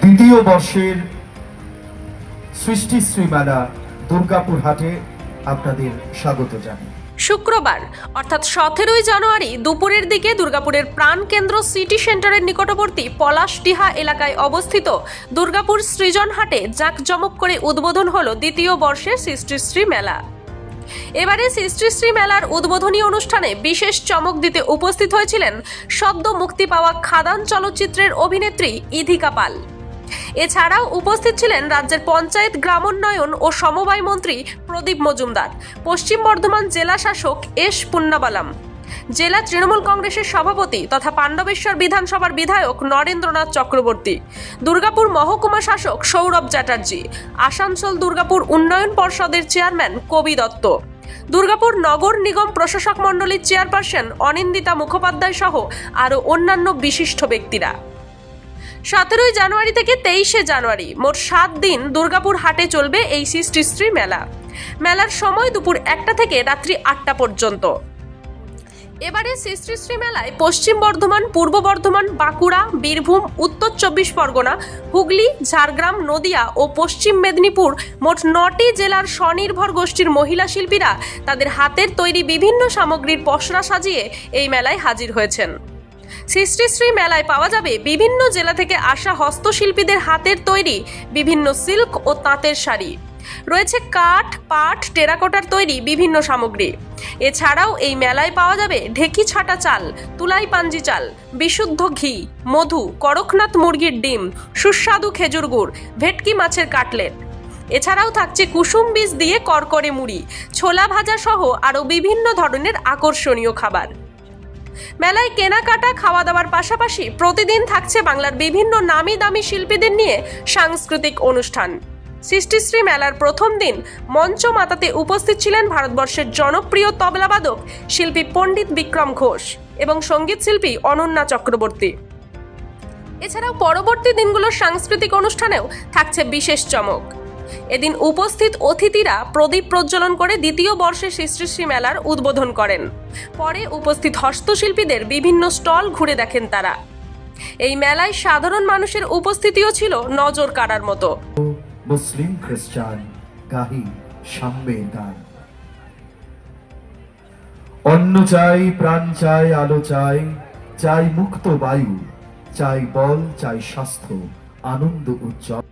দ্বিতীয় বর্ষের সৃষ্টিশ্রী মেলা দুর্গাপুর হাটে আপনাদের স্বাগত জানাই। শুক্রবার, অর্থাৎ সতেরোই জানুয়ারি দুপুরের দিকে দুর্গাপুরের প্রাণকেন্দ্র সিটি সেন্টারের নিকটবর্তী পলাশডিহা এলাকায় অবস্থিত দুর্গাপুর সৃজনহাটে জাঁকজমক করে উদ্বোধন হল দ্বিতীয় বর্ষের সৃষ্টিশ্রী মেলা এবারে সৃষ্টিশ্রী মেলার উদ্বোধনী অনুষ্ঠানে বিশেষ চমক দিতে উপস্থিত হয়েছিলেন শব্দ মুক্তি পাওয়া খাদান চলচ্চিত্রের অভিনেত্রী ইধিকা পাল। এছাড়াও উপস্থিত ছিলেন রাজ্যের পঞ্চায়েত গ্রামোন্নয়ন ও সমবায় মন্ত্রী প্রদীপ মজুমদার, পশ্চিম বর্ধমান জেলা শাসক এস পুন্নাবালাম। জেলা তৃণমূল কংগ্রেসের সভাপতি তথা পাণ্ডবেশ্বর বিধানসভার বিধায়ক নরেন্দ্রনাথ চক্রবর্তী, দুর্গাপুর মহকুমা শাসক সৌরভ চ্যাটার্জি, আসানসোল দুর্গাপুর উন্নয়ন পর্ষদের চেয়ারম্যান কবি দত্ত, দুর্গাপুর নগর নিগম প্রশাসক মণ্ডলীর চেয়ারপারসন অনিন্দিতা মুখোপাধ্যায় সহ আরও অন্যান্য বিশিষ্ট ব্যক্তিরা। সতেরোই জানুয়ারি থেকে তেইশে জানুয়ারি মোট সাত দিন দুর্গাপুর হাটে চলবে এই সৃষ্টিশ্রী মেলা। মেলার সময় দুপুর একটা থেকে রাত্রি আটটা পর্যন্ত। এবারে সৃষ্টিশ্রী মেলায় পশ্চিম বর্ধমান, পূর্ব বর্ধমান, বাঁকুড়া, বীরভূম, উত্তর চব্বিশ পরগনা, হুগলি, ঝাড়গ্রাম, নদিয়া ও পশ্চিম মেদিনীপুর মোট নটি জেলার স্বনির্ভর গোষ্ঠীর মহিলা শিল্পীরা তাদের হাতের তৈরি বিভিন্ন সামগ্রীর পসরা সাজিয়ে এই মেলায় হাজির হয়েছেন। সৃষ্টিশ্রী মেলায় পাওয়া যাবে বিভিন্ন জেলা থেকে আসা হস্তশিল্পীদের হাতের তৈরি বিভিন্ন সিল্ক ও তাঁতের শাড়ি। রয়েছে কাঠ, পাট, টেরাকোটার তৈরি বিভিন্ন সামগ্রী। এছাড়াও এই মেলায় পাওয়া যাবে ঢেকি ছাটা চাল, তুলাই পাঞ্জি চাল, বিশুদ্ধ ঘি, মধু, করকনাথ মুরগির ডিম, সুস্বাদু খেজুর গুড়, ভেটকি মাছের কাটলেট। এছাড়াও থাকছে কুসুম বীজ দিয়ে করকরে মুড়ি, ছোলা ভাজা সহ আরও বিভিন্ন ধরনের আকর্ষণীয় খাবার। মেলায় কেনাকাটা খাওয়া দাওয়ার পাশাপাশি প্রতিদিন থাকছে বাংলার বিভিন্ন নামি দামি শিল্পীদের নিয়ে সাংস্কৃতিক অনুষ্ঠান। সৃষ্টিশ্রী মেলার প্রথম দিন মঞ্চ মাতাতে উপস্থিত ছিলেন ভারতবর্ষের জনপ্রিয় তবলাবাদক শিল্পী পণ্ডিত বিক্রম ঘোষ এবং সংগীত শিল্পী অনন্যা চক্রবর্তী। এছাড়াও পরবর্তী দিনগুলোর সাংস্কৃতিক অনুষ্ঠানেও থাকছে বিশেষ চমক। এদিন উপস্থিত অতিথিরা প্রদীপ প্রজ্বলন করে দ্বিতীয় বর্ষে সৃষ্টিশ্রী মেলার উদ্বোধন করেন। পরে উপস্থিত হস্তশিল্পীদের বিভিন্ন স্টল ঘুরে দেখেন তারা। এই মেলায় সাধারণ মানুষের উপস্থিতিও ছিল নজর কাড়ার মতো। মুসলিম খ্রিস্টান গাহি সাম্যের গান অন্ন চাই, প্রাণ চাই, আলো চাই চাই মুক্ত বায়ু, চাই বল, চাই স্বাস্থ্য, আনন্দ উজ্জ্বল।